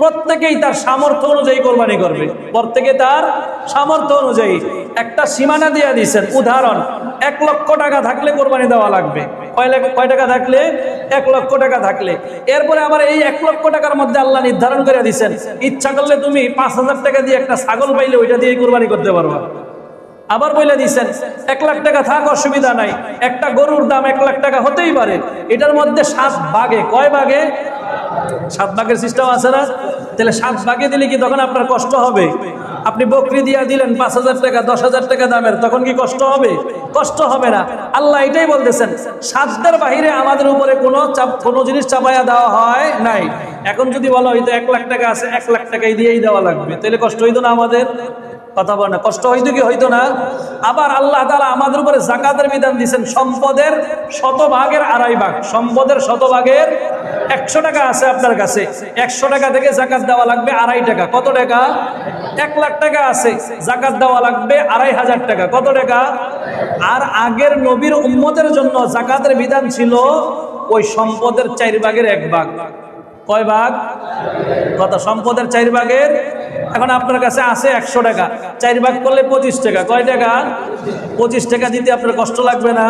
প্রত্যেকেই তার সামর্থ্য অনুযায়ী কোরবানি করবে। প্রত্যেকে তার সামর্থ্য অনুযায়ী একটা সীমানা দিয়ে দিয়েছেন, উদাহরণ, এক লক্ষ টাকা থাকলে কোরবানি দেওয়া লাগবে। কয় টাকা থাকলে? এক লক্ষ টাকা থাকলে। এরপরে আবার এই এক লক্ষ টাকার মধ্যে আল্লাহ নির্ধারণ করে দিয়েছেন, ইচ্ছা করলে তুমি পাঁচ হাজার টাকা দিয়ে একটা ছাগল পাইলে ওইটা দিয়ে কোরবানি করতে পারবা। আবার বলে দিচ্ছেন এক লাখ টাকা থাক, অসুবিধা নাই। একটা গরুর দাম এক লাখ টাকা হতেই পারে। এটার মধ্যে সাত ভাগে, কয় ভাগে? সাত ভাগের সিস্টেম আছে না? তাহলে সাত ভাগে দিলে কি তখন আপনার কষ্ট হবে? আপনি বকরি দিয়া দিলেন পাঁচ হাজার টাকা, দশ হাজার টাকা দামের, তখন কি কষ্ট হবে? কষ্ট হবে না। আল্লাহ এটাই বলতেছেন সাতদের বাহিরে আমাদের উপরে কোনো চাপ, কোনো জিনিস চাপাইয়া দেওয়া হয় নাই। এখন যদি বলো হয়তো এক লাখ টাকা আছে, এক লাখ টাকাই দিয়েই দেওয়া লাগবে। তাহলে কষ্ট হইতো না আমাদের? কথা বলে না। কষ্ট হইতো কি হইতো না? আবার আল্লাহ তালা আমাদের উপরে জাকাতের বিধান দিচ্ছেন সম্পদের শতভাগের আড়াই ভাগ। সম্পদের শতভাগের একশো টাকা আছে আপনার কাছে। একশো টাকা থেকে জাকাত দেওয়া লাগবে আড়াই টাকা। কত টাকা? এক লাখ টাকা আছে। জাকাত দেওয়া লাগবে আড়াই হাজার টাকা। কত টাকা? আর আগের নবীর উম্মতের জন্য জাকাতের বিধান ছিল ওই সম্পদের চার ভাগের এক ভাগ। কয় ভাগ? কত? সম্পদের চার ভাগের? এখন আপনার কাছে আছে একশো টাকা। চার ভাগ করলে পঁচিশ টাকা। কয় টাকা? পঁচিশ টাকা দিতে আপনার কষ্ট লাগবে না?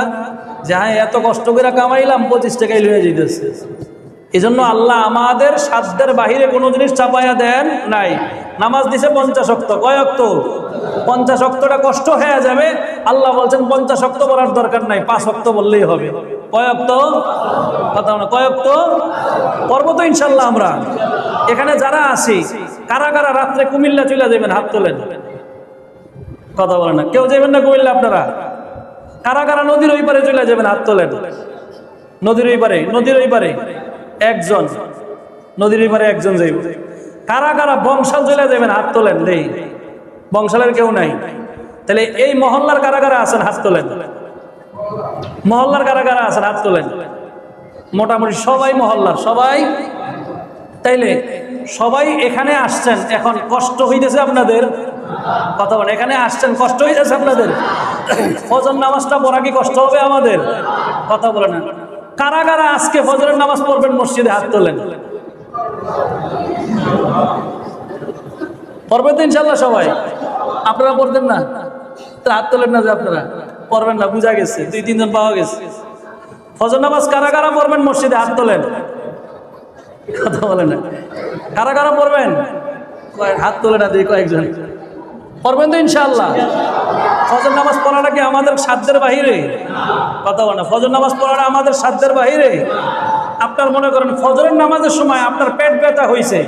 যে হ্যাঁ এত কষ্ট করে কামাইলাম, পঁচিশ টাকাই লয়ে যেতেছে এই জন্য আল্লাহ আমাদের সাধ্যের বাহিরে কোনো জিনিস চাপাইয়া দেন নাই। নামাজ দিছে পঞ্চাশ অক্ত কয় অক্ত? পঞ্চাশ অক্তটা কষ্ট হয়ে যাবে। আল্লাহ বলছেন পঞ্চাশ অক্ত বলার দরকার নাই পাঁচ অক্ত বললেই হবে। কথা ইনশাল্লাহ আমরা। এখানে যারা আছি রাত্রে কুমিল্লা যাবেন, হাত কথা না। কেউ যাবেন না আপনারা? নদীর ওই পারে চলে যাবেন, হাত নদীর ওই পারে, নদীর ওই পারে। একজন, নদীর পারে একজন যাইব। কারা কারা বংশাল চলে যাবেন হাত তোলেন, দেই। বংশালের কেউ নাই। তাহলে এই মহল্লার কারা কারা আছেন, হাত তোলেন। মহল্লার কারা কারা আছেন, হাত তোলেন। মোটামুটি সবাই মহল্লার সবাই। তাইলে সবাই এখানে আসছেন, এখন কষ্ট হইতেছে আপনাদের? কথা বলেন, এখানে আসছেন, কষ্ট হইতেছে আপনাদের? ফজর নামাজটা পড়া কি কষ্ট হবে আমাদের? কথা বলে না। কারা কারা আজকে ফজরের নামাজ পড়বেন, মসজিদে হাত তোলেন। পড়বেন তো ইনশাল্লাহ সবাই। আপনারা পড়বেন না? হাত তোলেন না যে আপনারা। পড়বেন না, বুঝা গেছে। দুই, তিনজন পাওয়া গেছে। ফজর নামাজ কারা কারা পড়বেন, মসজিদে হাত তোলেন। কথা বলে না। কারা কারা পড়বেন হাত তোলে না দিয়ে কয়েকজন। পড়বেন তো ইনশাল্লাহ ফজর নামাজ পড়াটা কি আমাদের সাধ্যের বাহিরে? কথা বলে ফজর নামাজ পড়াটা আমাদের সাধ্যের বাহিরে। আপনার মনে করেন ফজরের নামাজের সময় আপনার পেট ব্যথা হয়েছে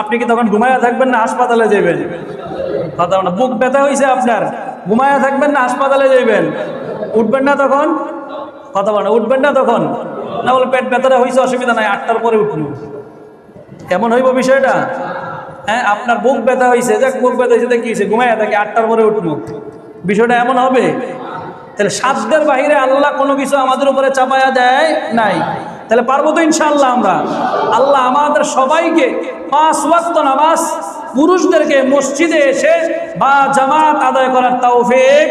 আপনি কি তখন ঘুমায়া থাকবেন না হাসপাতালে যাবেন কথা বলে বুক ব্যথা হয়েছে আপনার, ঘুমায়া থাকবেন না হাসপাতালে যাবেন উঠবেন না তখন? কথা বলে উঠবেন না তখন? না বলে পেট ব্যথাটা হয়েছে অসুবিধা নাই, আটটার পরে উঠুন। কেমন হইব বিষয়টা? হ্যাঁ আপনার বুক ব্যথা হয়েছে দেখ বুক ব্যথা হয়েছে কি হয়েছে থাকে, আটটার পরে উঠবো। বিষয়টা এমন হবে। তাহলে সাধ্যের বাহিরে আল্লাহ কোনো কিছু আমাদের উপরে চাপায়া দেয় নাই। তাহলে পারব তো ইনশাল্লাহ আমরা। আল্লাহ আমাদের সবাইকে পাঁচ ওয়াক্ত নামাজ পুরুষদেরকে মসজিদে এসে বা জামাত আদায় করার তৌফিক।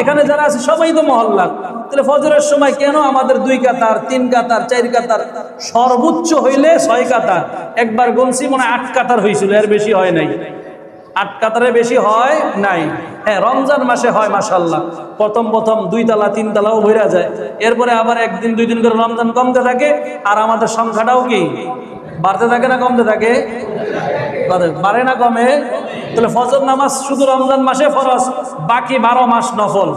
এখানে যারা আছে, সবাই তো মহল্লা। তাহলে ফজরের সময় কেন আমাদের দুই কাতার, তিন কাতার, চার কাতার? সর্বোচ্চ হইলে ছয় কাতার। একবার গনসি মনে আট কাতার হয়েছিল এর বেশি হয় নাই। আট কাতারে বেশি হয় নাই। হ্যাঁ রমজান মাসে হয় মাসাল্লাহ প্রথম প্রথম দুই তালা, তিন তালাও ভরা যায়। এরপরে আবার একদিন, দুই দিন করে রমজান কমতে থাকে। আর আমাদের সংখ্যাটাও কি? বাড়তে থাকে না কমতে থাকে? বাড়ে- না কমে? তাহলে ফজর নামাজ শুধু রমজান মাসে ফরজ, বাকি বারো মাস নফল।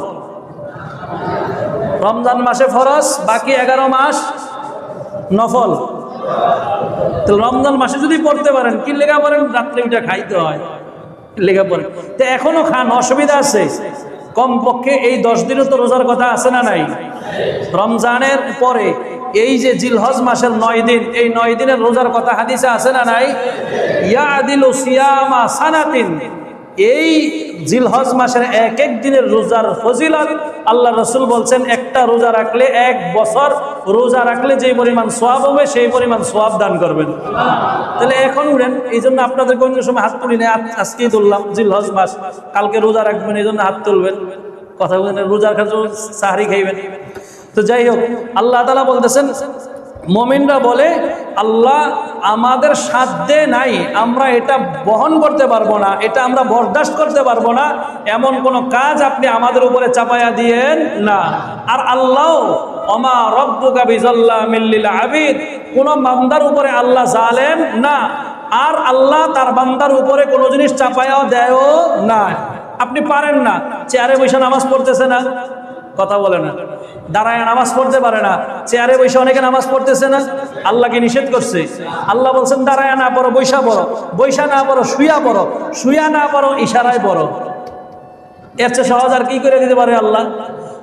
রমজান মাসে ফরজ, বাকি এগারো মাস নফল। তাহলে রমজান মাসে যদি পড়তে পারেন, কি লেখা পড়েন? রাত্রে ওইটা খাইতে হয়। কি পড়ে। তো এখনও খান, অসুবিধা আছে? কমপক্ষে এই দশ দিনও তো রোজার কথা আছে না নাই? রমজানের পরে এই যে জিলহজ মাসের নয় দিন, এই নয় দিনের রোজার কথা হাদিসে আছে না নাই? ইয়া আদিল সিয়ামা সানাতিন। এই জিলহজ মাসের এক এক দিনের রোজার ফজিলত আল্লাহ রসুল বলছেন, একটা রোজা রাখলে এক বছর রোজা রাখলে যে পরিমাণ সোয়াব হবে সেই পরিমাণ সোয়াব দান করবেন। তাহলে এখন উঠেন, এই জন্য আপনাদের অন্য সময় হাত তুলি নেই আজকেই তুললাম জিলহজ মাস। কালকে রোজা রাখবেন, এই জন্য হাত তুলবেন। কথা বলছেন রোজার খাজু সাহারি খাইবেন। তো যাই হোক, আল্লাহ তালা বলতেছেন মমিনরা বলে, আল্লাহ আমাদের সাধ্যে নাই, আমরা এটা বহন করতে পারব না, এটা আমরা বরদাস্ত করতে পারব না, এমন কোনো কাজ আপনি আমাদের উপরে চাপায়া দিয়েন না। আর আল্লাহ অমা রব্বুকা বিজল্লা মিল্লিল আবিদ কোন বান্দার উপরে আল্লাহ জালেম না, আর আল্লাহ তার বান্দার উপরে কোনো জিনিস চাপায়াও দেয়ও না। আপনি পারেন না, চেয়ারে বসে নামাজ পড়তেছে না। কথা বলে না। দাঁড়ায় নামাজ পড়তে পারে না। চেয়ারে বসে অনেকে নামাজ পড়তেছে না। আল্লাহকে নিষেধ করছে। আল্লাহ বলছেন, দাঁড়ায় না পড়ো, বৈশা পড়ো। বৈশা না পড়ো, শুয়া পড়ো। শুয়া না পড়ো, ইশারায় পড়ো। এর চেয়ে সহজ আর কি করে দিতে পারে আল্লাহ?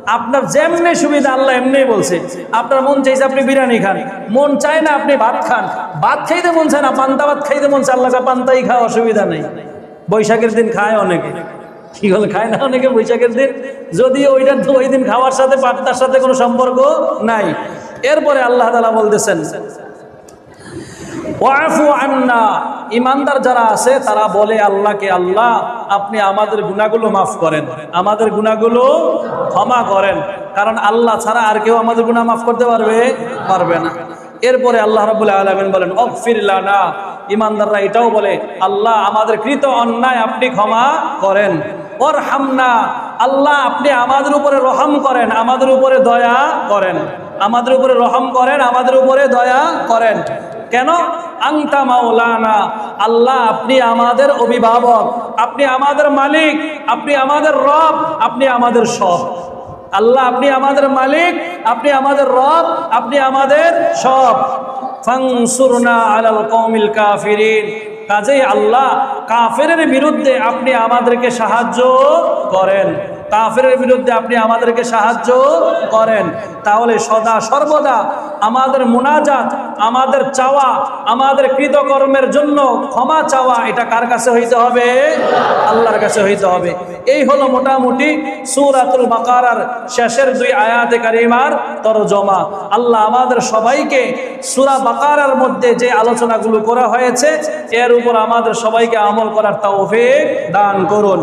আপনার যেমনি সুবিধা, আল্লাহ এমনি বলছে। আপনার মন চাইছে আপনি বিরিয়ানি খান। মন চায় না আপনি ভাত খান। ভাত খাইতে মন চায় না, পান্তা ভাত খাইতে মন চায় আল্লাহ পান্তাই খাওয়া অসুবিধা নেই। বৈশাখের দিন খায় অনেকে। কি হল, খায় না অনেকে বৈশাখের দিন? যদি ওইটা ওই দিন খাওয়ার সাথে, পাত্তার সাথে কোনো সম্পর্ক নাই। এরপরে আল্লাহ তালা বলতেছেন, ওয়াফু আন্না। ইমানদার যারা আছে, তারা বলে আল্লাহকে, আল্লাহ, আপনি আমাদের গুনাহগুলো মাফ করেন। আমাদের গুনাহগুলো ক্ষমা করেন। কারণ আল্লাহ ছাড়া আর কেউ আমাদের গুনাহ মাফ করতে পারবে পারবে না। এরপরে আল্লাহ রাবুল্লাহ আলমিন বলেন অকফির লানা। ইমানদাররা এটাও বলে, আল্লাহ, আমাদের কৃত অন্যায় আপনি ক্ষমা করেন। ওর হামনা আল্লাহ আপনি আমাদের উপরে রহম করেন, আমাদের উপরে দয়া করেন। আমাদের উপরে রহম করেন, আমাদের উপরে দয়া করেন। কেন? আংতা মাওলানা, আল্লাহ আপনি আমাদের অভিভাবক, আপনি আমাদের মালিক, আপনি আমাদের রব, আপনি আমাদের সব। আল্লাহ আপনি আমাদের মালিক, আপনি আমাদের রব, আপনি আমাদের সব। ফাংসুরনা আলাল কৌমিল কাফিরিন। কাজেই আল্লাহ কাফের বিরুদ্ধে আপনি আমাদেরকে সাহায্য করেন। কাফের বিরুদ্ধে আপনি আমাদেরকে সাহায্য করেন। তাহলে সদা সর্বদা আমাদের মুনাজাত আমাদের চাওয়া, আমাদের কৃতকর্মের জন্য ক্ষমা চাওয়া, এটা কার কাছে হইতে হবে? আল্লাহর কাছে হইতে হবে। এই হলো মোটামুটি সুরাতুল বাকারার শেষের দুই আয়াতে কারিমার তরজমা। আল্লাহ আমাদের সবাইকে সুরা বাকারার মধ্যে যে আলোচনাগুলো করা হয়েছে, এর উপর আমাদের সবাইকে আমল করার তৌফিক দান করুন।